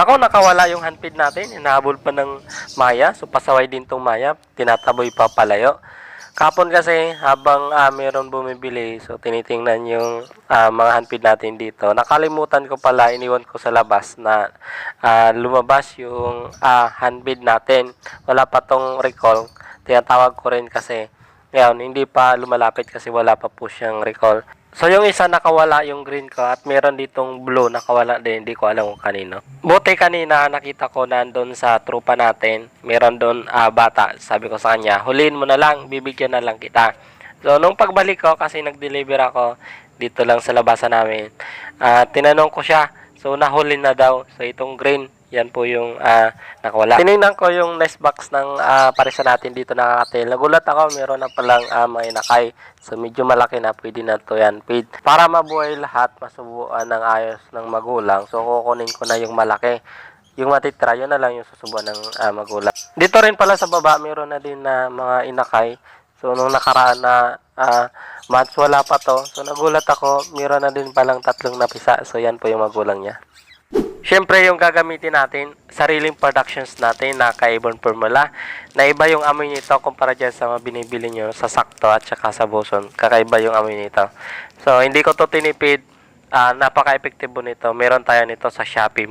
Nako, nakawala yung handpid natin. Hinahabol pa ng Maya. So, pasaway din tong Maya. Tinataboy pa palayo. Kapon kasi, habang ah, meron bumibili, so tinitingnan yung ah, mga handpid natin dito. Nakalimutan ko pala, iniwan ko sa labas na ah, lumabas yung ah, handpid natin. Wala pa tong recall. Tinatawag ko rin kasi, ngayon, hindi pa lumalapit kasi wala pa po siyang recall. So yung isa nakawala yung green ko at meron ditong blue nakawala din, hindi ko alam kung kanino. Buti kanina nakita ko nandun sa trupa natin, meron doon ah, bata. Sabi ko sa kanya, huliin mo na lang, bibigyan na lang kita. So nung pagbalik ko kasi nag-deliver ako dito lang sa labasan namin, ah, tinanong ko siya, so nahuli na daw. So itong green, yan po yung ah, nakawala. Tinignan ko yung nest box ng ah, parisa natin dito nakakatil. Nagulat ako, meron na palang uh, may inakay. So medyo malaki na, pwede na to yan. Feed. Para mabuhay lahat, masubuan ng ayos ng magulang. So kukunin ko na yung malaki. Yung matitira, yun na lang yung susubuan ng ah, magulang. Dito rin pala sa baba, meron na din na mga inakay. So nung nakaraan na ah, months, wala pa to. So nagulat ako, meron na din palang tatlong napisa. So yan po yung magulang niya. Siyempre, yung gagamitin natin, sariling productions natin na Kaibon Formula, na iba yung amoy nito kumpara dyan sa mga binibili nyo sa Sakto at saka sa Boson. Kakaiba yung amoy nito. So, hindi ko to tinipid. Ah, napaka-epektibo nito. Meron tayo nito sa Shopee.